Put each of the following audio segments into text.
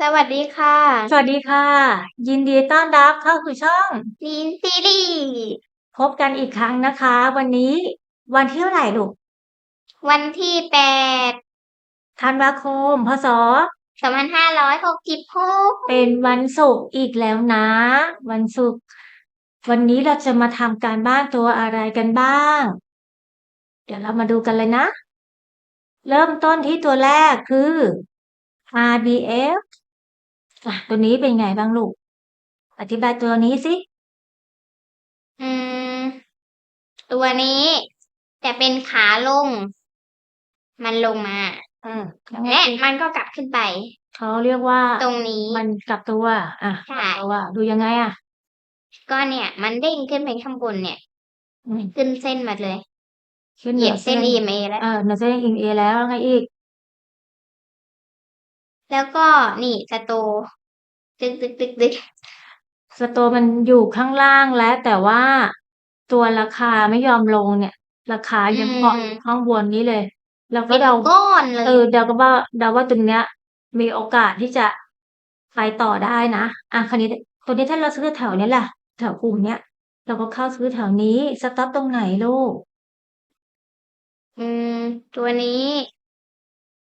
สวัสดีค่ะ สวัสดีค่ะ ยินดีต้อนรับเข้าสู่ช่องลีนซีรีส์พบกันอีกครั้งนะคะ วันนี้วันที่เท่าไหร่ลูกวันที่แปดธันวาคมพศสองพันห้าร้อยหกสิบหกเป็นวันศุกร์อีกแล้วนะ วันศุกร์วันนี้เราจะมาทำการบ้านตัวอะไรกันบ้าง เดี๋ยวเรามาดูกันเลยนะ เริ่มต้นที่ตัวแรกคือ RBF อะตัวนี้เป็นไงบ้างลูก อธิบายตัวนี้สิ อืม ตัวนี้จะเป็นขาลง มันลงมา อืมยังไงและอีกมันก็กลับขึ้นไป เขาเรียกว่าตรงนี้ มันกลับตัว อะใช่ กลับตัวดูยังไงอะ ก็เนี่ย มันเด้งขึ้นไปข้างบนเนี่ย อืมขึ้นเส้นมาเลย ขึ้นเหเหยีนืยบอเส้น EMA แล้ว เออเหนือเส้นอินเอแล้วแล้วไงอีก แล้วก็นี่สโต ตึกตึกตึกตึกสโตมันอยู่ข้างล่างแล้ว แต่ว่าตัวราคาไม่ยอมลงเนี่ย ราคายังเกาะอยู่ข้างบนนี้เลยแล้วก็เดาก้อนเลยเออเดาก็ว่าเดาว่าตรงเนี้ย มีโอกาสที่จะไปต่อได้นะอะคราวนี้ตัวนี้ถ้าเราซื้อแถวเนี้ยแหละแถวกลุ่มเนี้ยเราก็เข้าซื้อแถวนี้สต็อปตรงไหนลูก อืม ตัวนี้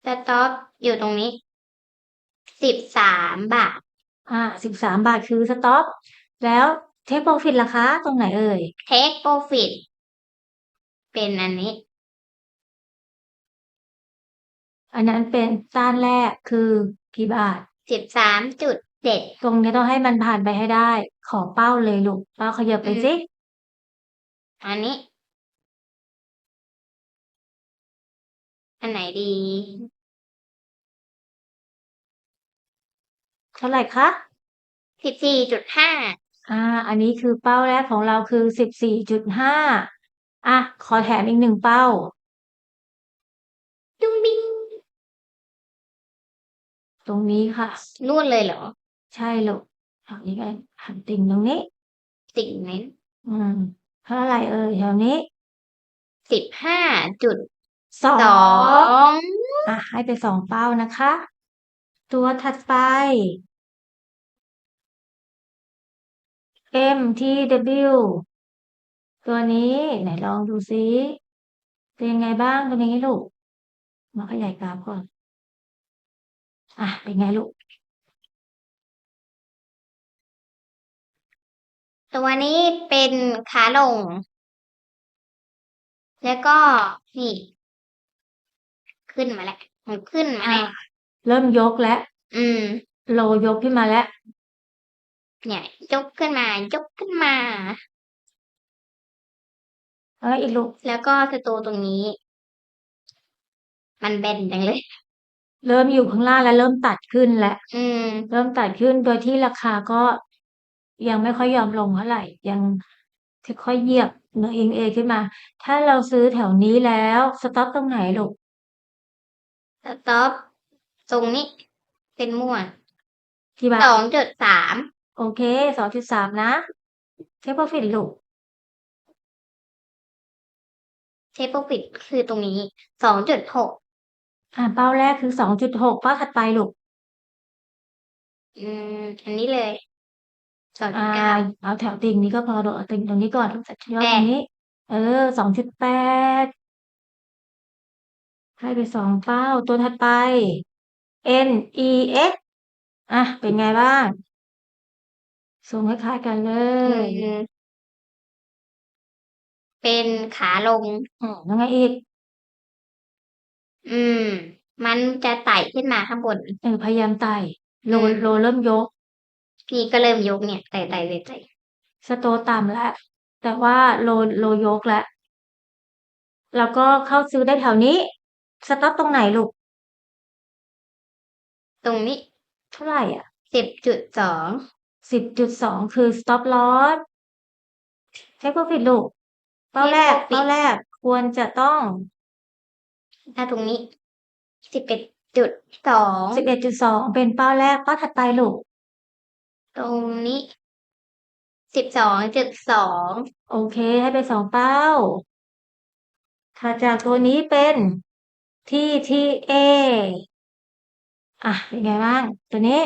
สต็อปอยู่ตรงนี้สิบสามบาท อ่าสิบสามบาทคือสต็อปแล้วเทคโปรฟิตล่ะคะ ตรงไหนเอ่ย Take Profit เป็นอันนี้ อันนั้นเป็นต้านแรกคือกี่บาท สิบสามจุดเจ็ด ตรงนี้ต้องให้มันผ่านไปให้ได้ ขอเป้าเลยลูกเป้าขยับไปอืม สิ อันนี้ อันไหนดี เท่าไหร่คะสิบสี่จุดห้าอ่า อันนี้คือเป้าแรกของเราคือสิบสี่จุดห้าอะ ขอแถมอีกหนึ่งเป้า ดุ้งดิ้งตรงนี้ค่ะ นู่นเลยเหรอ ใช่ลูกเอานี้ไงหันติ่งตรงนี้ สิ่งนี้อืมเท่าไหร่เอ่ยแถวนี้สิบห้าจุดสอสองงอะให้ไปสองเป้านะคะ ตัวถัดไป MTW ตัวนี้ไหนลองดูซิเป็นยังไงบ้างตัวนี้ลูก มาขยายกราฟก่อน อะ เป็นไงลูก ตัวนี้เป็นขาลง แล้วก็นี่ ขึ้นมาแล้วมันขึ้นมาอ่าแล้วเริ่มยกแล้ว อืม โลยกขึ้นมาแล้ว เนี่ยยกขึ้นมายกขึ้นมา แล้วอีกลูกแล้วก็สตูตรงนี้ มันแบนจังเลย เริ่มอยู่ข้างล่างแล้วเริ่มตัดขึ้นแล้วอืม เริ่มตัดขึ้นโดยที่ราคาก็ยังไม่ค่อยยอมลงเท่าไหร่ ยังค่อยๆเหยียบเนื้ออิงเอขึ้นมา ถ้าเราซื้อแถวนี้แล้วสต็อปตรงไหนลูกสต็อปตรงนี้เป็นม่วนกี่บาทสองจุดสาม โอเคสองจุดสามนะเทคโปรฟิตลูกเชฟโปรฟิตคือตรงนี้สองจุดหกอ่าเป้าแรกคือสองจุดหกเป้าถัดไปลูกอืมอันนี้เลยสองจุอ่าดเก้าเอาแถวติ่งนี้ก็พอลูกเอาติ่งตรงนี้ก่อนลูกสัยอดแปตดรงนี้ เออสองจุดแปดให้ไปสองเป้าตัวถัดไป N E X อะเป็นไงบ้าง ทรงคล้ายๆกันเลอืยมเป็นขาลง อืมยังไงอีกอืม มันจะไต่ขึ้นมาข้างบน เออพยายามไต่โลอืม โลเริ่มยก นี่ก็เริ่มยกเนี่ยไต่ไต่ไต่ไต่สโตร์ต่ำแล้วแต่ว่าโลโลยกแล้วแล้วก็เข้าซื้อได้แถวนี้ สต็อปตรงไหนลูกตรงนี้เท่าไหร่อะ สิบจุดสอง สิบจุดสองคือ stop loss เทคโปรฟิตลูก เป้าแรก เป้าแรกควรจะต้องถ้าตรงนี้สิบเอ็ดจุดสองสิบเอ็ดจุดสองเป็นเป้าแรกเป้าถัดไปลูก ตรงนี้สิบสองจุดสองโอเค ให้ไปสองเป้าถัดจากตัวนี้เป็นที่ที่เออะเป็นไงบ้าง ตัวนี้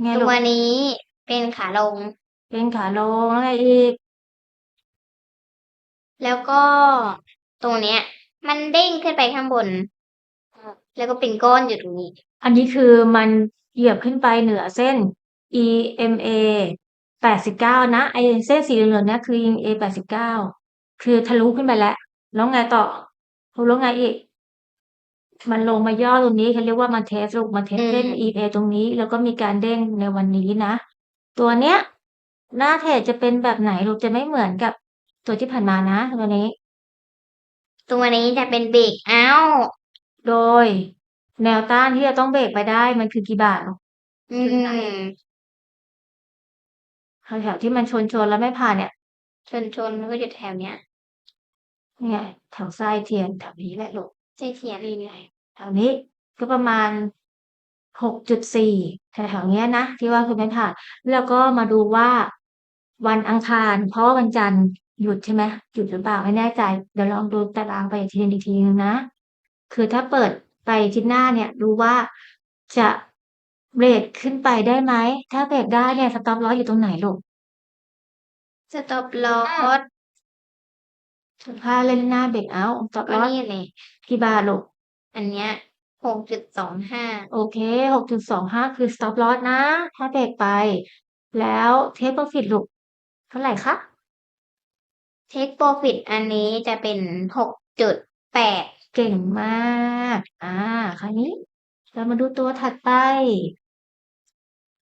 ไงตัลูวกนี้เป็นขาลง เป็นขาลงแล้วไงอีก แล้วก็ตรงเนี้ย มันเด้งขึ้นไปข้างบน แล้วก็เป็นก้อนอยู่ตรงนี้ อันนี้คือมันเหยียบขึ้นไปเหนือเส้น EMA แปดสิบเก้านะไอเส้นสีเหลืองๆเนี่ยคือ EMA แปดสิบเก้าคือทะลุขึ้นไปแล้ว แล้วไงต่อทะลุไงอีก มันลงมาย่อตรงนี้เขาเรียกว่ามันเทสลูกมันเทสอืมเส้น EMA ตรงนี้ แล้วก็มีการเด้งในวันนี้นะ ตัวเนี้ย หน้าเทรดจะเป็นแบบไหนลูกจะไม่เหมือนกับตัวที่ผ่านมานะ ตัวนี้ ตัวนี้จะเป็นเบรกเอาท์โดย แนวต้านที่จะต้องเบรกไปได้มันคือกี่บาทลูกอืมแถวๆที่มันชนชนแล้วไม่ผ่านเนี่ย ชนชนๆก็อยู่แถวเนี้ยเนี่ยแถวไส้เทียนแถวนี้แหละลูกใช่เทียนนี่ไง แถวนี้ก็ประมาณหกจุดสี่แถวๆเนี้ยนะ ที่ว่าคือไม่ผ่าน แล้วก็มาดูว่าวันอังคาร เพราะว่าวันจันทร์หยุดใช่ไหมหยุดหรือเปล่าไม่แน่ใจ เดี๋ยวลองดูตารางไปอีกทีนึงอีกทีนึงนะ คือถ้าเปิดไปอาที่หน้าเนี่ย ดูว่าจะเบรกขึ้นไปได้ไหม ถ้าเบรกได้เนี่ยสต็อปลอสอยู่ตรงไหนลูกสต็อปลอสถ้าเล่นหน้าเบรกเอาสต็อปก็ลอสนี่เลยกี่บาทลูก อันเนี้ยหกจุดสองห้าโอเคหกจุดสองห้าคือ stop loss นะ ถ้าเบรกไป แล้วเทคโปรฟิตลูกเท่าไหร่คะเทคโปรฟิตอันนี้จะเป็นหกจุดแปดเก่งมาก อ่า คราวนี้ เรามาดูตัวถัดไป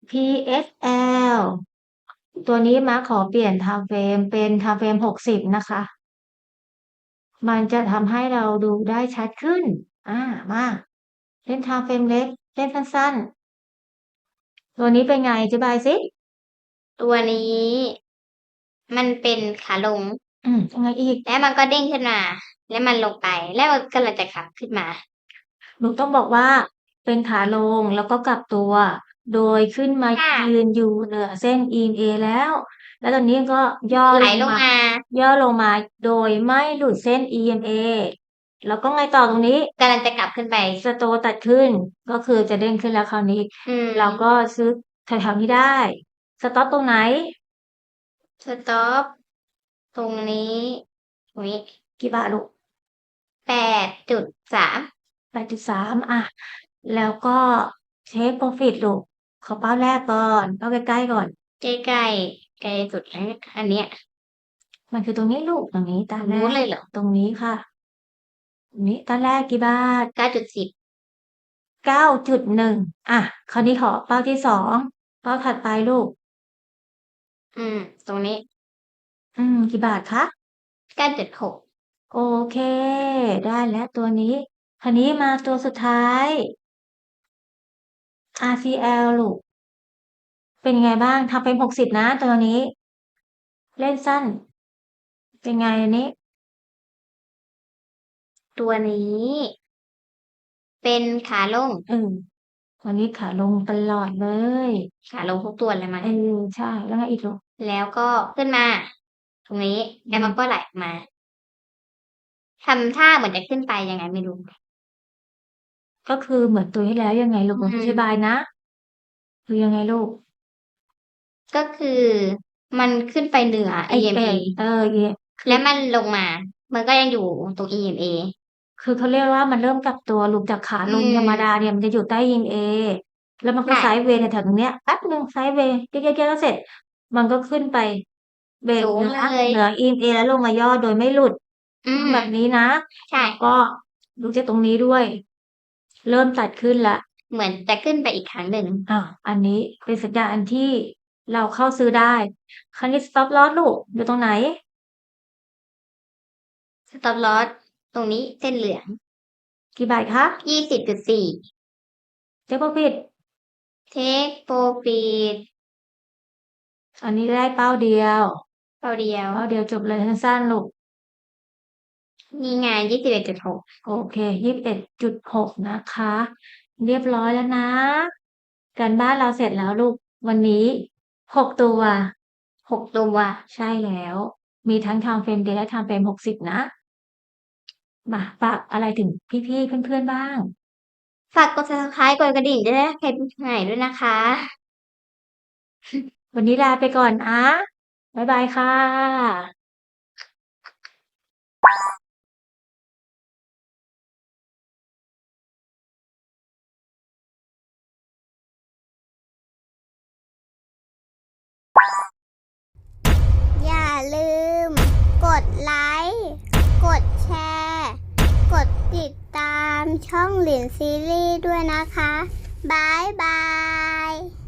PSL ตัวนี้มาขอเปลี่ยน time frame เป็น time frame หกสิบนะคะ มันจะทำให้เราดูได้ชัดขึ้น อ่ามา เล่น time frame เล็ก เล่นสั้นๆ ตัวนี้เป็นไงอธิบายสิ ตัวนี้ มันเป็นขาลง อืมยังไงอีก แล้วมันก็เด้งขึ้นมา แล้วมันลงไป แล้วมันกำลังจะขับขึ้นมา หนูต้องบอกว่า เป็นขาลงแล้วก็กลับตัว โดยขึ้นมาค่ะ ยืนอยู่เหนือเส้น EMA แล้ว แล้วตอนนี้ก็ย่อไหลลลงงมามา ย่อลงมาโดยไม่หลุดเส้น EMA แล้วก็ไงต่อตรงนี้กำลังจะกลับขึ้นไป สโตตัดขึ้น ก็คือจะเด้งขึ้นแล้วคราวนี้ อืมเราก็ซื้อแถวๆนี้ได้ สต็อปตรงไหน สต็อปตรงนี้ตรงนี้กี่บาทลูกแปดจุดสามแปดจุดสามอะ แล้วก็เทคโปรฟิตลูกขอเป้าแรกก่อนเป้าใกล้ๆก่อน ใกล้ใกล้ใกล้สุดแล้วอันเนี้ย มันคือตรงนี้ลูกตรงนี้ตาแรรู้กเลยเหรอ ตรงนี้ค่ะ ตรงนี้ตาแรกกี่บาทเก้าจุดสิบเก้าจุดหนึ่งอะ คราวนี้ขอเป้าที่สองเป้าถัดไปลูก อืม ตรงนี้ อืม กี่บาทคะเก้าจุดหกโอเค ได้แล้วตัวนี้ คราวนี้มาตัวสุดท้าย RCL ลูก เป็นไงบ้างทำเป็นหกสิบนะตัวนี้ เล่นสั้น เป็นไงอันนี้ ตัวนี้ เป็นขาลง เออวันนี้ขาลงตลอดเลย ขาลงทุกตัวเลยมั้งเออใช่ แล้วไงอีกลูกแล้วก็ขึ้นมา ตรงนี้แล้วมันก็ไหลออกมาทำท่าเหมือนจะขึ้นไปยังไงไม่รู้ ก็คือเหมือนตัวที่แล้วยังไงลูกอืมอธิบายนะคือยังไงลูก ก็คือมันขึ้นไปเหนือ ไอ EMA เป็ดเออเยแล้วมันลงมา มันก็ยังอยู่ตรง EMA คือเขาเรียกว่ามันเริ่มกลับตัวลูกจากขาลงอืมธรรมดาเนี่ยมันจะอยู่ใต้ยิงเอ แล้วมันก็ค่ะ ไซด์เวย์ในแถวตรงเนี้ยแป๊บหนึ่งไซด์เวย์เยอะๆๆแล้วเสร็จ มันก็ขึ้นไปเบรกสูงเหนือเลยเหนืออินเอแล้วลงมาย่อโดยไม่หลุดอืม แบบนี้นะ ใช่ก็ดูจากตรงนี้ด้วย เริ่มตัดขึ้นละ เหมือนจะขึ้นไปอีกครั้งหนึ่ง อ่า อันนี้เป็นสัญญาณที่เราเข้าซื้อได้ คราวนี้ stop loss ลูกอยู่ตรงไหนสต็อปลอส ตรงนี้เส้นเหลือง กี่บาทคะยี่สิบจุดสี่เจ๊ profit เทคโปรฟิตอันนี้ได้เป้าเดียวเป้าเดียวเป้าเดียวจบเลยสั้นๆลูกนี่ไงยี่สิบเอ็ดจุดหกโอเคยี่สิบเอ็ดจุดหกนะคะ เรียบร้อยแล้วนะ การบ้านเราเสร็จแล้วลูก วันนี้หกตัวหกตัว ใช่แล้ว มีทั้ง time frame day และ time frame หกสิบนะ มาฝากอะไรถึงพี่ๆเพื่อนๆบ้าง ฝากกด subscribe กดกระดิ่งด้วยนะใครเป็นใหม่ด้วยนะคะ วันนี้ลาไปก่อนนะบ๊ายบายค่ะ ติดตามช่องหลินซีรีส์ด้วยนะคะบายบาย